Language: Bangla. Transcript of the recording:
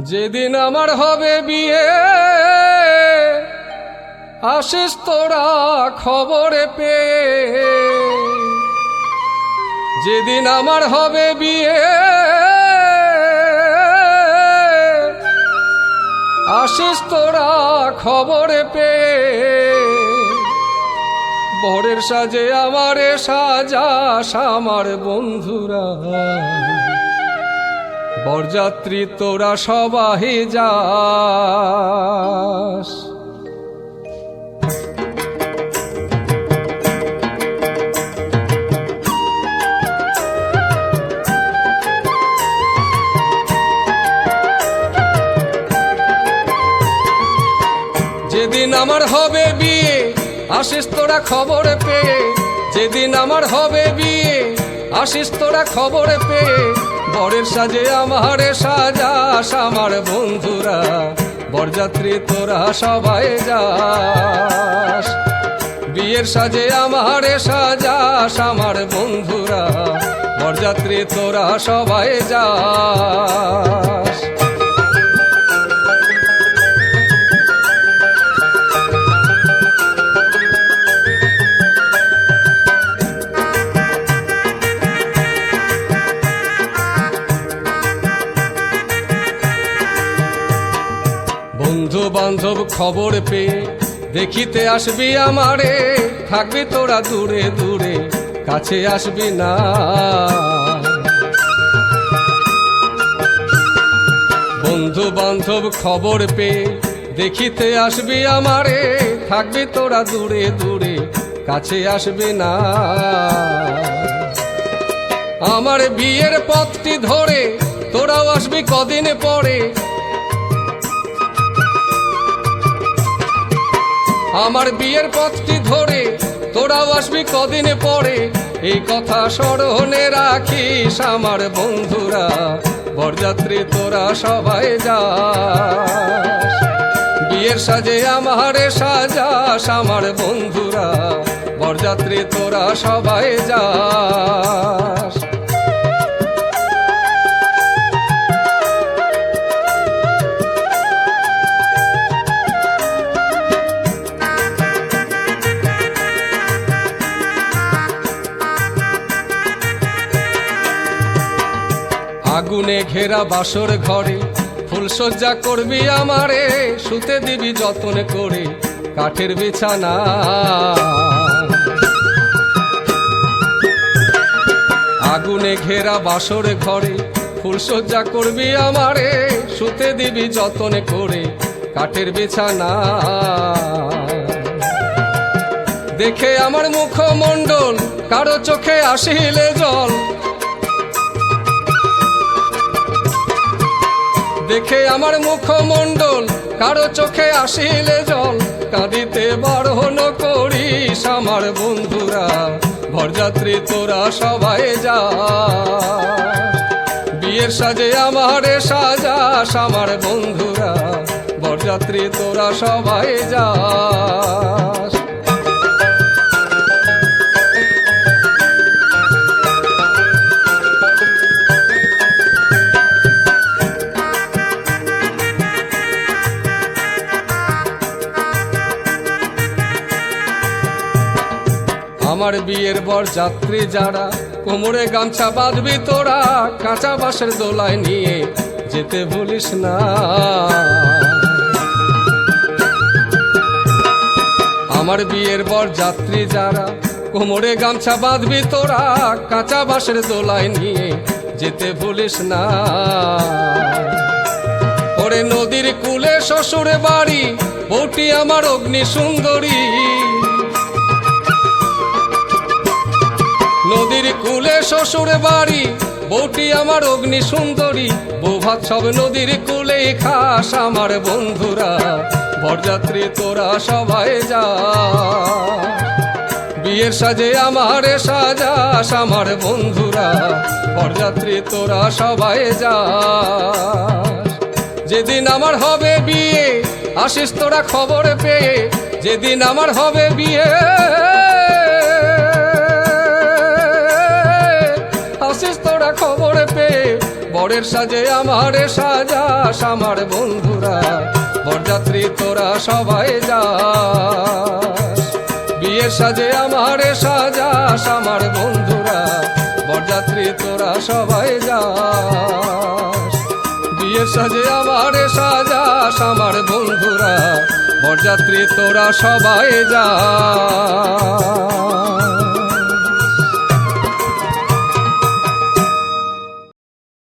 যেদিন আমার হবে বিয়ে আসিস তোরা খবরে পেয়ে। যেদিন আমার হবে বিয়ে আসিস তোরা খবরে পেয়ে। বরের সাজে আমারে সাজাস আমার বন্ধুরা। বরযাত্রী তোরা সবাই যাস। যেদিন আমার হবে বিয়ে, আসিস তোরা খবরে পেয়ে। যেদিন আমার হবে বিয়ে, আসিস তোরা খবরে পেয়ে। বরের সাজে আমার সাজা আমার বন্ধুরা। বরযাত্রী, তোরা সবাই যাস। বিয়ের সাজে আমার সাজা আমার বন্ধুরা। বরযাত্রী, তোরা সবাই যাস। বন্ধু বান্ধব খবর পেয়ে দেখিতে আসবি আমারে। থাকবি তোরা দূরে দূরে, কাছে আসবি না। বন্ধু বান্ধব খবর পেয়ে দেখিতে আসবি আমারে। থাকবি তোরা দূরে দূরে, কাছে আসবি না। আমার বিয়ের পথটি ধরে তোরাও আসবি কদিন পরে। আমার বিয়ের পথটি ধরে, তোরাও আসবি কদিনে পরে। এই কথা স্মরণে রাখিস আমার বন্ধুরা, বরযাত্রী তোরা সবাই যা বিয়ের সাজে আমারে সাজাস আমার বন্ধুরা, বরযাত্রী তোরা সবাই যাস। আগুনে ঘেরা বাসর ঘরে ফুলসজ্জা করবি আমারে, শুতে দিবি যতন করে কাঠের বিছানা। আগুনে ঘেরা বাসর ঘরে ফুলসজ্জা করবি আমারে, শুতে দিবি যতন করে কাঠের বিছানা। দেখে আমার মুখমণ্ডল, কারও চোখে আসিলে জল দেখে আমার মুখমণ্ডল, কারও চোখে আসিলে জল। কাঁদিতে বারণ করিস আমার বন্ধুরা, ভরযাত্রী তোরা সবাই যা। বিয়ের সাজে আমার সাজা আমার বন্ধুরা, ভরযাত্রী তোরা সবাই যাস আমার বিয়ের বর যাত্রী যারা, কোমরে গামছা বাঁধবি তোরা, কাঁচা বাঁশের দোলায় নিয়ে যেতে ভুলিস না। আমার বিয়ের বর যাত্রী যারা, কোমরে গামছা বাঁধবি তোরা, কাঁচা বাঁশের দোলায় নিয়ে যেতে ভুলিস না। ওরে নদীর কুলে শ্বশুরে বাড়ি, বউটি আমার অগ্নি সুন্দরী নদীর কুলে শ্বশুর বাড়ি, বউটি আমার অগ্নি সুন্দরী। বউ ভাত সব নদীর কুলে খাস আমার বন্ধুরা। বরযাত্রী তোরা সবাই যা। বিয়ের সাজে আমারে সাজাস আমার বন্ধুরা। বরযাত্রী তোরা সবাই যা। যেদিন আমার হবে বিয়ে আসিস তোরা খবর পেয়ে। যেদিন আমার হবে বিয়ে খবর পেয়ে বরের সাজে আমার সাজাস আমার বন্ধুরা, বরযাত্রী তোরা সবাই যা। বিয়ের সাজে আমার সাজাস আমার বন্ধুরা, বরযাত্রী তোরা সবাই যা। বিয়ের সাজে আমার সাজাস আমার বন্ধুরা, বরযাত্রী তোরা সবাই যা।